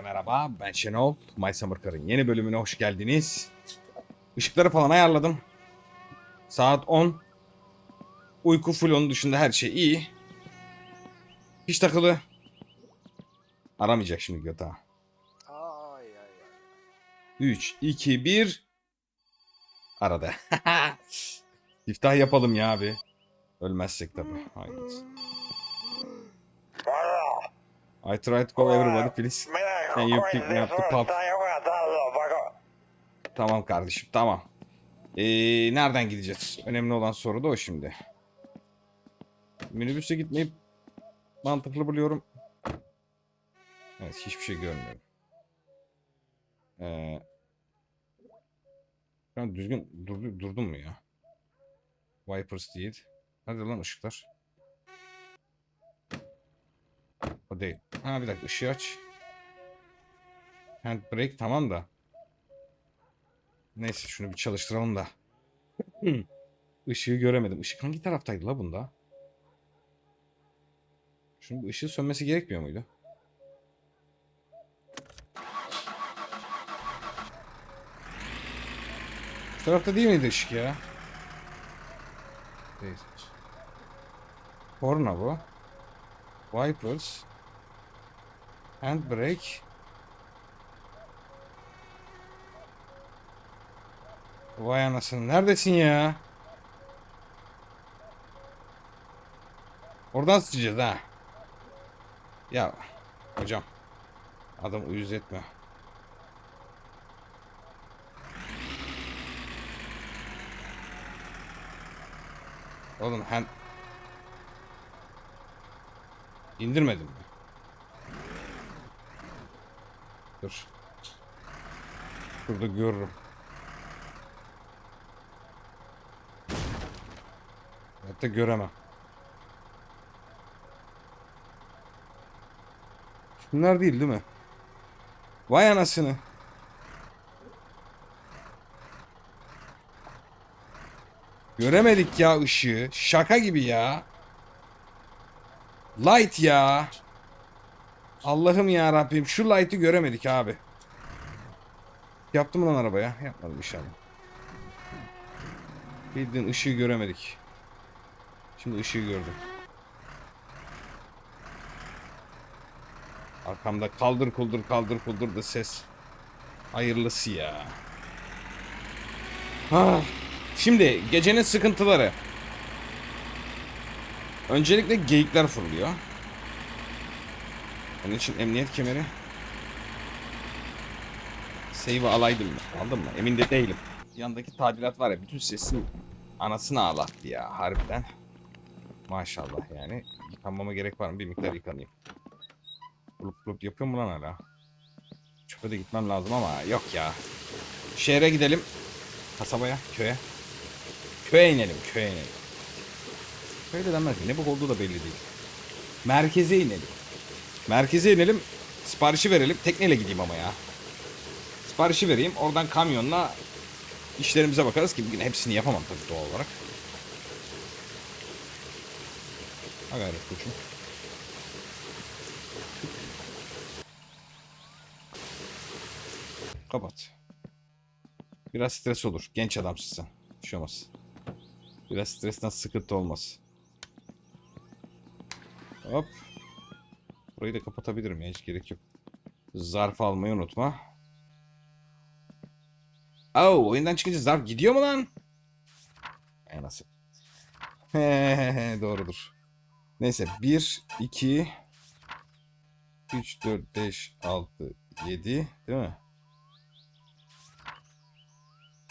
Herkese merhaba. Ben Şenol. My Summer Car'ın yeni bölümüne hoş geldiniz. Işıkları falan ayarladım. Saat 10. Uyku full onun dışında her şey iyi. Hiç takılı. Aramayacak şimdi ay. 3, 2, 1. Arada. İftah yapalım ya abi. Ölmezsek tabii. Hayırlısı. I tried to call everybody please. Can you pick me up the pub? Tamam kardeşim tamam. Ee, nereden gideceğiz? Önemli olan soru da o şimdi. Minibüse gitmeyi mantıklı buluyorum. Evet hiçbir şey görmüyorum. Ee, ben düzgün durdu, durdum mu ya? Vipers değil. Hadi lan ışıklar. O değil. Ha bir dakika ışığı aç. Handbrake tamam da. Neyse şunu bir çalıştıralım da. Işığı göremedim. Işık hangi taraftaydı la bunda? Şunun bir ışığı sönmesi gerekmiyor muydu? Şu tarafta değil miydi ışık ya? Değil. Korna bu. Wipers. Handbrake. Vay anasını. Neredesin ya? Oradan sıçacağız ha. Ya hocam. Adam uyuz etme. Oğlum hand... İndirmedim mi? Dur. Şurada görürüm. Hatta göremem. Şunlar değil değil mi? Vay anasını. Göremedik ya ışığı. Şaka gibi ya. Light ya. Allah'ım ya Rabbim şu light'ı göremedik abi. Yaptım lan arabaya. Yapmadım inşallah. Bildiğin ışığı göremedik. Şimdi ışığı gördüm. Arkamda kaldır kuldur kaldır kuldur da ses. Hayırlısı ya. Ah. Şimdi gecenin sıkıntıları. Öncelikle geyikler fırlıyor. Onun için emniyet kemeri. Save alaydım mı? Aldım mı? Emin de değilim. Yandaki tadilat var ya bütün sesin anasını ağlattı ya harbiden. Maşallah yani. Yıkanmama gerek var mı? Bir miktar yıkanayım. Bulup bulup yapıyor mu lan hala? Çöpe de gitmem lazım ama yok ya. Şehre gidelim. Kasabaya, köye. Köye inelim, köye inelim. Köye de denmez? Ne bu olduğu da belli değil. Merkeze inelim. Merkeze inelim. Siparişi verelim. Tekneyle gideyim ama ya. Siparişi vereyim. Oradan kamyonla işlerimize bakarız ki bugün hepsini yapamam tabii doğal olarak. Ha gayret koçum. Kapat. Biraz stres olur. Genç adamsın sen. Bir şey olmaz. Biraz stresten sıkıntı olmaz. Hop. Burayı da kapatabilirim ya hiç gerek yok. Zarf almayı unutma. Oh, oyundan çıkınca zarf gidiyor mu lan? Ay nasıl? Doğrudur. Neyse 1, 2, 3, 4, 5, 6, 7 değil mi?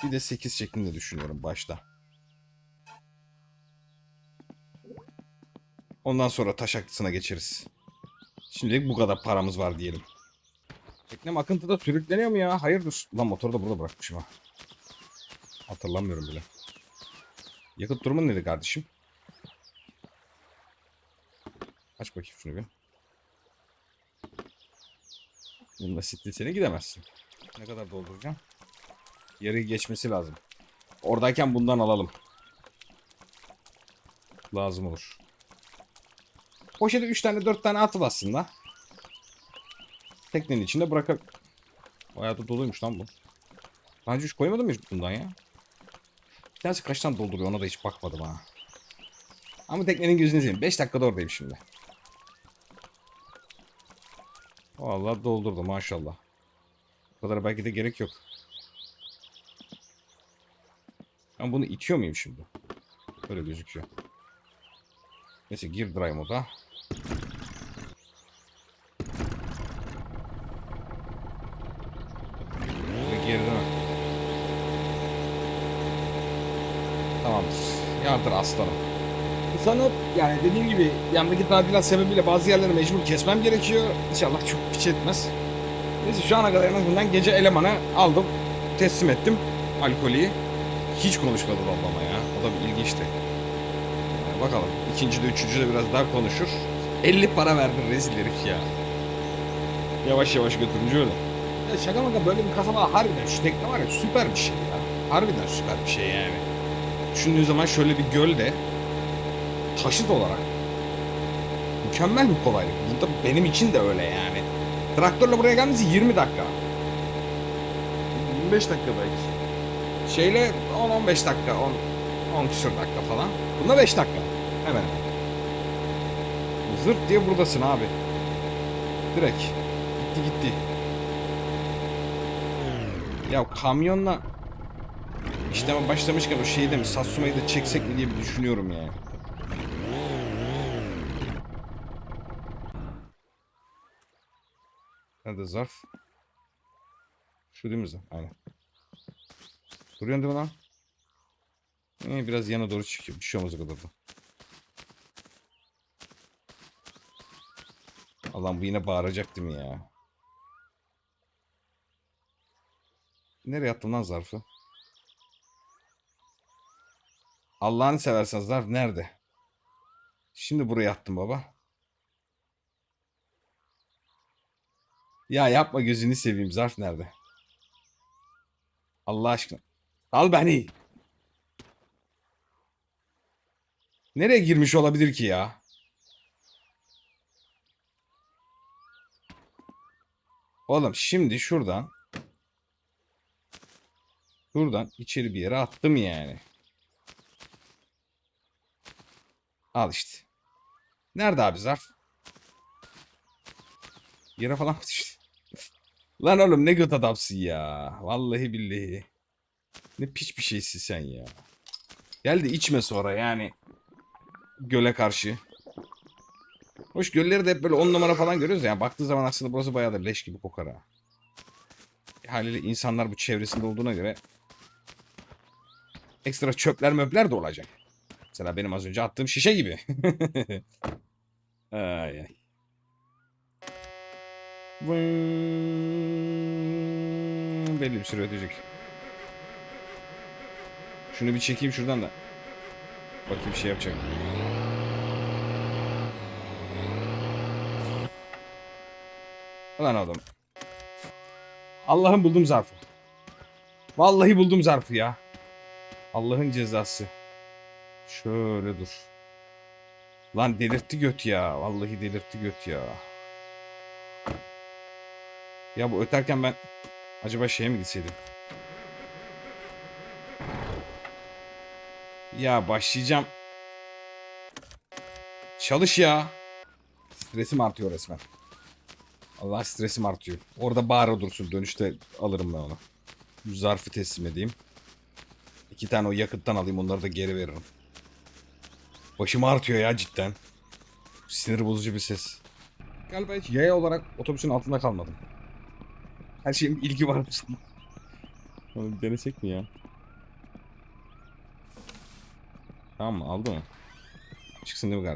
Bir de 8 şeklinde düşünüyorum başta. Ondan sonra taş aklısına geçeriz. Şimdilik bu kadar paramız var diyelim. Teknem akıntıda sürükleniyor mu ya? Hayırdır? Lan motoru da burada bırakmışım ha. Hatırlamıyorum bile. Yakıt durumun neydi kardeşim? Aç bakayım şunu bir. Bununla sitlisene gidemezsin. Ne kadar dolduracağım? Yarıyı geçmesi lazım. Oradayken bundan alalım. Lazım olur. Poşete 3 tane 4 tane atıl aslında. teknenin içinde bırakıp Bayağı da doluymuş lan bu. Daha önce hiç koymadın mı bundan ya? Bir tanesi kaç tane dolduruyor ona da hiç bakmadım ha. Ama teknenin gözünü seveyim. 5 dakikada oradayım şimdi. Vallahi doldurdu maşallah. Bu kadar belki de gerek yok. Ben bunu itiyor muyum şimdi? Böyle gözüküyor. Neyse gir dry moda. Tamamdır. Yardır aslanım. Sanıp yani dediğim gibi yandaki tadilat sebebiyle bazı yerleri mecbur kesmem gerekiyor. İnşallah çok piç etmez. Neyse şu ana kadar en azından gece elemanı aldım. Teslim ettim alkolü. Hiç konuşmadı babama ya. O da bir ilginçti. Yani bakalım. ikinci de üçüncü de biraz daha konuşur. 50 para verdi rezil herif ya. Yavaş yavaş götürünce öyle. Ya şaka maka böyle bir kasaba harbiden şu tekne var ya süper bir şey ya. Harbiden süper bir şey yani. Düşündüğün zaman şöyle bir gölde taşıt olarak mükemmel bir kolaylık. Burada benim için de öyle yani. Traktörle buraya gelmesi 20 dakika. 25 dakika belki. Şeyle 10-15 dakika, 10, 10 küsur dakika falan. Bunda 5 dakika. Hemen. Zırt diye buradasın abi. Direkt. Gitti gitti. Ya kamyonla işleme başlamışken o şeyi de mi Satsumayı da çeksek mi diye bir düşünüyorum yani. Nerede zarf? Şu değil mi zarf? Aynen. Duruyorsun değil mi lan? Ee, biraz yana doğru çıkıyor. Bir şey olmaz o kadar da. Allah'ım bu yine bağıracak değil mi ya? Nereye attın lan zarfı? Allah'ını seversen zarf nerede? Şimdi buraya attım baba. Ya yapma gözünü seveyim zarf nerede? Allah aşkına. Al beni. Nereye girmiş olabilir ki ya? Oğlum şimdi şuradan Şuradan içeri bir yere attım yani. Al işte. Nerede abi zarf? Yere falan mı düştü? Lan oğlum ne göt adamsın ya. Vallahi billahi. Ne piç bir şeysin sen ya. Gel de içme sonra yani. Göle karşı. Hoş gölleri de hep böyle on numara falan görüyoruz ya. Yani baktığı zaman aslında burası bayağı da leş gibi kokar ha. Haliyle insanlar bu çevresinde olduğuna göre ekstra çöpler möpler de olacak. Mesela benim az önce attığım şişe gibi. ay ay. Belli bir süre ötecek. Şunu bir çekeyim şuradan da. Bakayım bir şey yapacak. Ulan oğlum. Allah'ım buldum zarfı. Vallahi buldum zarfı ya. Allah'ın cezası. Şöyle dur. Lan delirtti göt ya. Vallahi delirtti göt ya. Ya bu öterken ben acaba şeye mi gitseydim? Ya başlayacağım. Çalış ya. Stresim artıyor resmen. Allah stresim artıyor. Orada bağıra dursun. Dönüşte alırım ben onu. Zarfı teslim edeyim. İki tane o yakıttan alayım. Onları da geri veririm. Başım artıyor ya cidden. Sinir bozucu bir ses. Galiba hiç yaya olarak otobüsün altında kalmadım. Her şeyin bir ilgi varmış. Onu bir denesek mi ya? Tamam mı? Aldı mı? Çıksın değil mi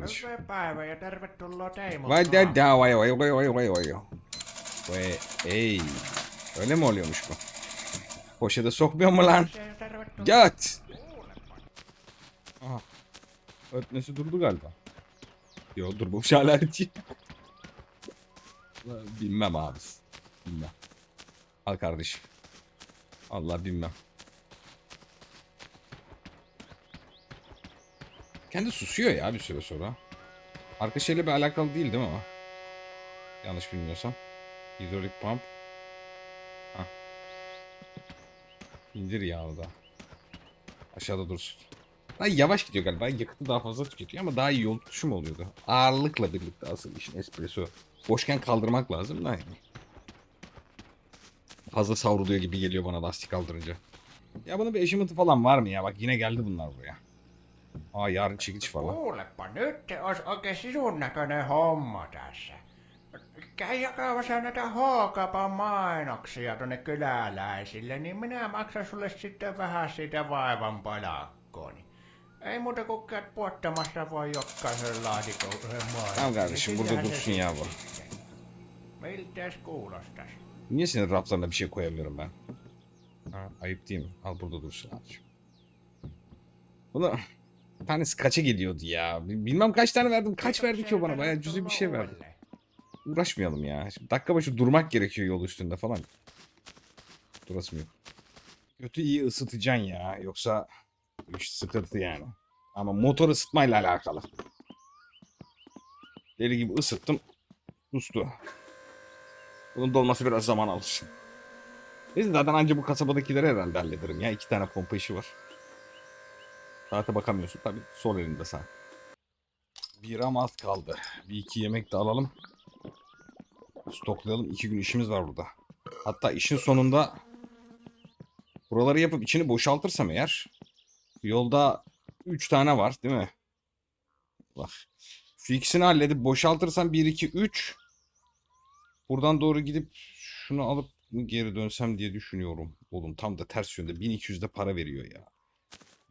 Teimon Vay da da vay vay vay vay vay vay. Vay ey. Öyle mi oluyormuş bu? Poşete sokmuyor mu lan? Göt. Aha. Ötmesi durdu galiba. Yo durmamış hala Bilmem abi. Bilmem. Al kardeşim. Allah bilmem. Kendi susuyor ya bir süre sonra. Arka şeyle bir alakalı değil değil mi o? Yanlış bilmiyorsam. Hidrolik pump. Hah. İndir yağı da. Aşağıda dursun. Ay yavaş gidiyor galiba. Yakıtı daha fazla tüketiyor ama daha iyi yol tutuşu mu oluyordu? Ağırlıkla birlikte asıl işin espresso. Boşken kaldırmak lazım da. yani. Fazla savruluyor gibi geliyor bana lastik kaldırınca. Ya bunun bir achievement'ı falan var mı ya? Bak yine geldi bunlar buraya. Aa yarın çekiç falan. Kuulepa, nyt olisi oikein sisun näköinen homma tässä. Käy jakamassa näitä H-kapan mainoksia tonne kyläläisille, niin minä maksan sulle sitten vähän siitä vaivan palakkooni. Ei muuta kuin käyt puottamassa voi jokaisen laatikon yhden mainoksen. Tamam kardeşim, burada dursun ya bu. Miltäs kuulostas? Niye senin raflarına bir şey koyamıyorum ben? Ha, ayıp değil mi? Al burada dursun abiciğim. Bunu tanesi kaça geliyordu ya? Bil- Bilmem kaç tane verdim. Kaç verdi ki o bana? Bayağı cüzi bir şey verdi. Uğraşmayalım ya. Şimdi dakika başı durmak gerekiyor yol üstünde falan. Durasım yok. Götü iyi ısıtacaksın ya. Yoksa iş sıkıntı yani. Ama motor ısıtmayla alakalı. Deli gibi ısıttım. Sustu. Bunun dolması biraz zaman alır. Neyse zaten anca bu kasabadakileri herhalde hallederim ya. iki tane pompa işi var. Saate bakamıyorsun tabii. Sol elinde sen. Biram az kaldı. Bir iki yemek de alalım. Stoklayalım. İki gün işimiz var burada. Hatta işin sonunda buraları yapıp içini boşaltırsam eğer yolda üç tane var değil mi? Bak. Şu ikisini halledip boşaltırsam 1 2 3 Buradan doğru gidip şunu alıp geri dönsem diye düşünüyorum. Oğlum tam da ters yönde 1200 de para veriyor ya.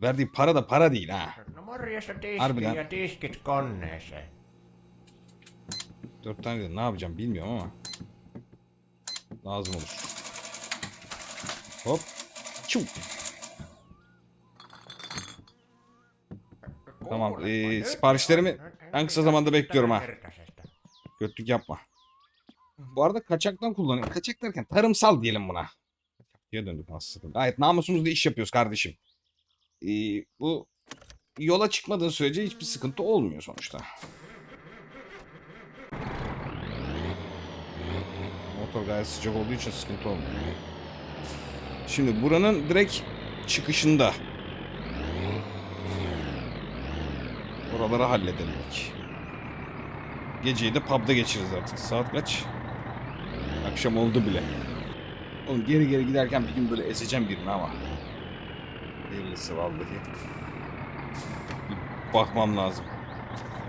Verdiği para da para değil ha. No morjesta Harbiden. ja tiskit koneeseen. Dört tane de ne yapacağım bilmiyorum ama. Lazım olur. Hop. Çu. Tamam, ee, siparişlerimi on- en kısa zamanda bekliyorum ha. Götlük yapma. Bu arada kaçaktan kullanıyorum. Kaçak derken tarımsal diyelim buna. Kaçakçıya döndük aslında. Gayet namusumuzla iş yapıyoruz kardeşim. Ee, bu yola çıkmadığın sürece hiçbir sıkıntı olmuyor sonuçta. Motor gayet sıcak olduğu için sıkıntı olmuyor. Şimdi buranın direkt çıkışında. Oraları halledelim. Geceyi de pub'da geçiririz artık. Saat kaç? Akşam oldu bile. Oğlum geri geri giderken bir gün böyle ezeceğim birini ama. Hayırlısı vallahi. Bir bakmam lazım.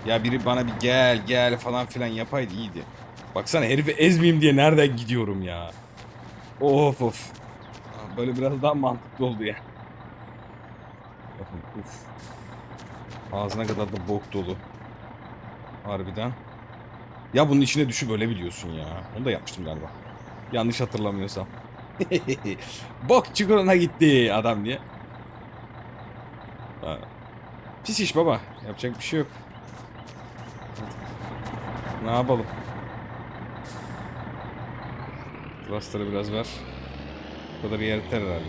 Ya biri bana bir gel gel falan filan yapaydı iyiydi. Baksana herifi ezmeyeyim diye nereden gidiyorum ya. Of of. Böyle biraz daha mantıklı oldu ya. Uf. Ağzına kadar da bok dolu. Harbiden. Ya bunun içine düşüp ölebiliyorsun ya. Onu da yapmıştım galiba. Yanlış hatırlamıyorsam. Bok çukuruna gitti adam diye. Pis iş baba. Yapacak bir şey yok. Ne yapalım? Cluster'ı biraz ver. Bu kadar yeter herhalde.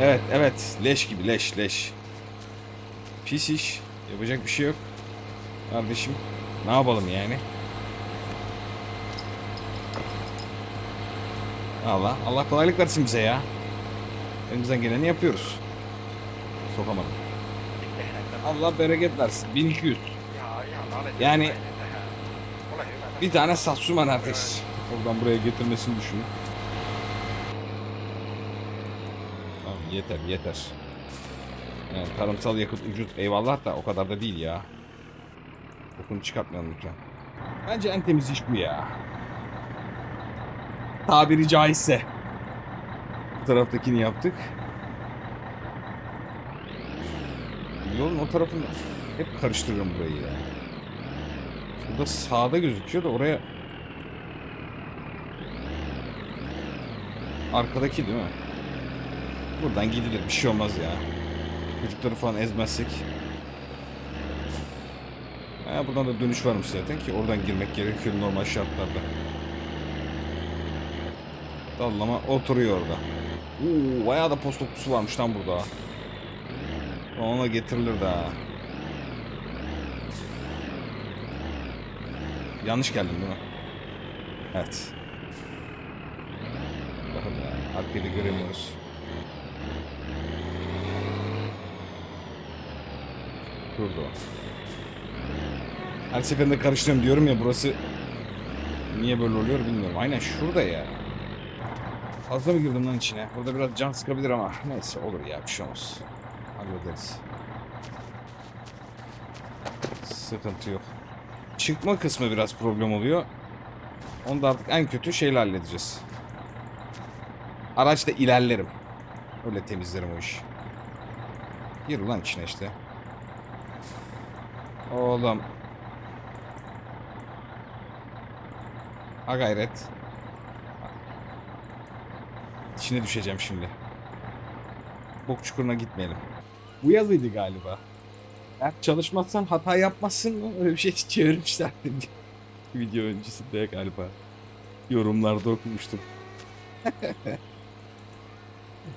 Evet evet leş gibi leş leş. Pis iş. Yapacak bir şey yok. Kardeşim ne yapalım yani? Allah Allah kolaylık versin bize ya. Elimizden geleni yapıyoruz. Sokamadım. Allah bereket versin. 1200. Ihan, ihan alettu Yani-. Bir tane Satsuma neredeyse. Oradan buraya getirmesini düşün. Tamam yeter yeter. Yani tarımsal yakıt ucuz eyvallah da o kadar da değil ya. Okunu çıkartmayalım lütfen. Bence en temiz iş bu ya. Tabiri caizse. Bu taraftakini yaptık. Yolun o tarafında hep karıştırıyorum burayı ya. Şurada sağda gözüküyor da oraya... Arkadaki değil mi? Buradan gidilir bir şey olmaz ya. Çocukları falan ezmezsek. Ha, buradan da dönüş varmış zaten ki oradan girmek gerekiyor normal şartlarda. Dallama oturuyor orada. Oo, bayağı da post okusu varmış lan burada. Ona getirilir daha. Yanlış geldim değil mi? Evet. Bakın ya, arkayı göremiyoruz. Şurada o. Her seferinde karıştırıyorum diyorum ya burası niye böyle oluyor bilmiyorum. Aynen şurada ya. Fazla mı girdim lan içine? Burada biraz can sıkabilir ama neyse olur ya bir şey olmaz. Hallederiz. Sıkıntı yok. Çıkma kısmı biraz problem oluyor. Onu da artık en kötü şeyle halledeceğiz. Araçla ilerlerim. Öyle temizlerim o işi. Gir ulan içine işte. Oğlum. Ha gayret. İçine düşeceğim şimdi. Bok çukuruna gitmeyelim. Bu yazıydı galiba. Eğer çalışmazsan hata yapmazsın mı? Öyle bir şey çevirmişler. Video öncesinde galiba. Yorumlarda okumuştum.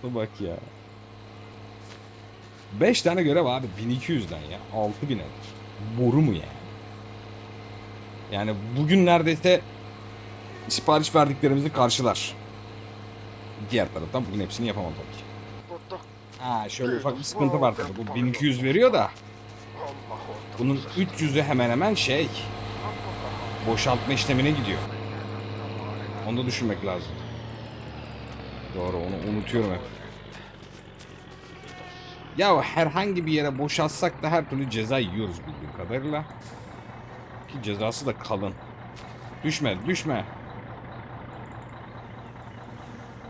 Bak ya. 5 tane görev abi 1200'den ya. 6000 nedir? Boru mu yani? Yani bugün neredeyse sipariş verdiklerimizi karşılar. Diğer taraftan bugün hepsini yapamam tabii ki. Ha şöyle ufak bir sıkıntı var tabii. Bu 1200 veriyor da bunun 300'ü hemen hemen şey boşaltma işlemine gidiyor. Onu da düşünmek lazım. Doğru onu unutuyorum hep. Ya herhangi bir yere boşaltsak da her türlü ceza yiyoruz bildiğim kadarıyla. Ki cezası da kalın. Düşme, düşme.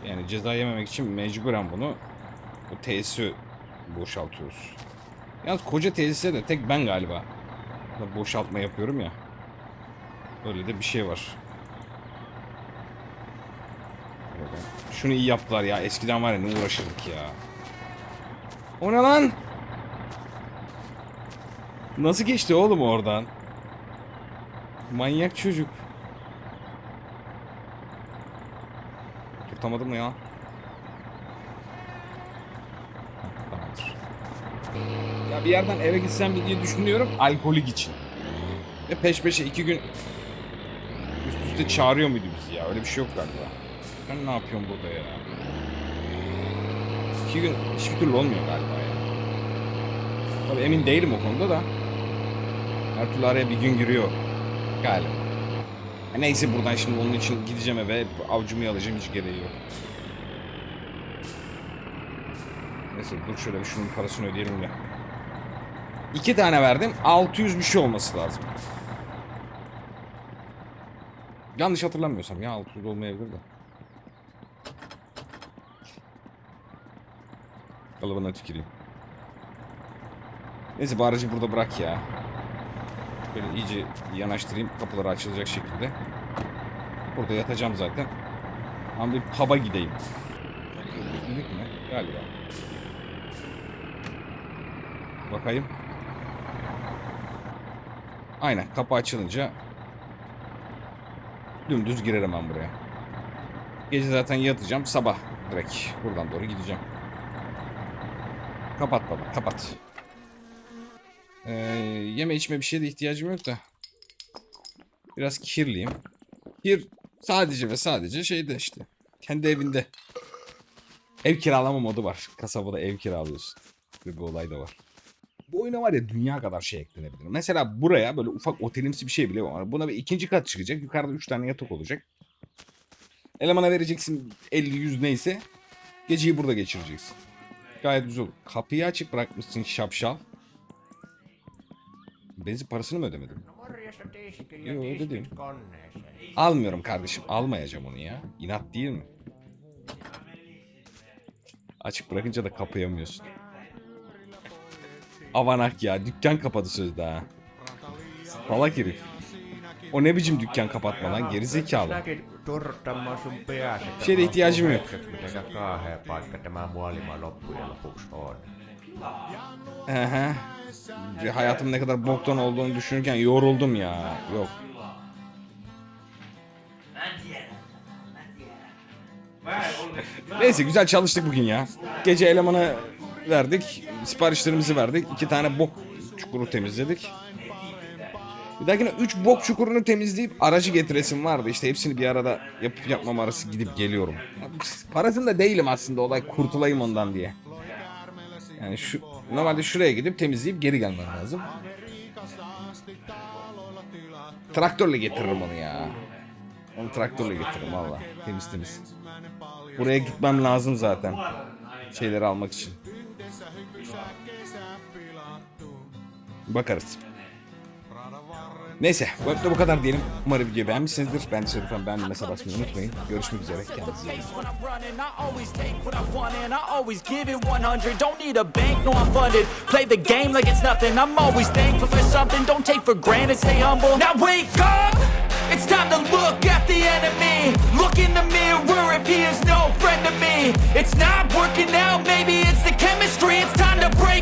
Yani ceza yememek için mecburen bunu bu tesisi boşaltıyoruz. Yalnız koca tesise de tek ben galiba boşaltma yapıyorum ya. Öyle de bir şey var. Şunu iyi yaptılar ya. Eskiden var ya ne uğraşırdık ya. O ne lan? Nasıl geçti oğlum oradan? Manyak çocuk. Tutamadım mı ya? Ya bir yerden eve gitsem diye düşünüyorum alkolik için. Ve peş peşe iki gün üst üste çağırıyor muydu bizi ya? Öyle bir şey yok galiba. Ben ne yapıyorum burada ya? İki gün hiçbir türlü olmuyor galiba ya. Tabii emin değilim o konuda da. Her türlü araya bir gün giriyor galiba. Neyse buradan şimdi onun için gideceğim eve avcumu alacağım hiç gereği yok. Neyse dur şöyle bir şunun parasını ödeyelim de. İki tane verdim. 600 bir şey olması lazım. Yanlış hatırlamıyorsam ya 600 olmayabilir de. Kalıbına tüküreyim. Neyse bu aracı burada bırak ya. Böyle iyice yanaştırayım kapıları açılacak şekilde. Burada yatacağım zaten. Ama bir pub'a gideyim. Dedik mi? Galiba. Bakayım. Aynen kapı açılınca dümdüz girerim ben buraya. Gece zaten yatacağım. Sabah direkt buradan doğru gideceğim. Kapat baba kapat. Ee, yeme içme bir şeye de ihtiyacım yok da. Biraz kirliyim. Kir sadece ve sadece şeyde işte. Kendi evinde. Ev kiralama modu var. Kasabada ev kiralıyorsun. Böyle bir olay da var. Bu oyuna var ya dünya kadar şey eklenebilir. Mesela buraya böyle ufak otelimsi bir şey bile var. Buna bir ikinci kat çıkacak. Yukarıda 3 tane yatak olacak. Elemana vereceksin 50-100 neyse. Geceyi burada geçireceksin. Gayet güzel. Kapıyı açık bırakmışsın şapşal. Benzin parasını mı ödemedin? No morjesta tiski ja Joo, tiskit dedim. koneeseen. Almıyorum kardeşim. Almayacağım onu ya. İnat değil mi? Açık bırakınca da kapayamıyorsun. Avanak ya. Dükkan kapadı sözde ha. Salak herif. O ne biçim dükkan kapatma lan gerizekalı. Şeyde ihtiyacım yok. Ehe. Hayatım ne kadar boktan olduğunu düşünürken yoruldum ya. Yok. Neyse güzel çalıştık bugün ya. Gece elemanı verdik. Siparişlerimizi verdik. İki tane bok çukuru temizledik. Bir dahakine 3 bok çukurunu temizleyip aracı getiresim vardı. İşte hepsini bir arada yapıp yapmam arası gidip geliyorum. Parasında değilim aslında olay kurtulayım ondan diye. Yani şu normalde şuraya gidip temizleyip geri gelmem lazım. Traktörle getiririm onu ya. Onu traktörle getiririm valla. Temiz temiz. Buraya gitmem lazım zaten. Şeyleri almak için. Bakarız. Neyse webde bu kadar diyelim. Umarım videoyu beğenmişsinizdir. Ben Sörü Ben beğendim mesela basmayı unutmayın. Görüşmek üzere. Kendinize It's time to look at the enemy Look in the mirror if he is no friend to me It's not working out, maybe it's the chemistry It's time to break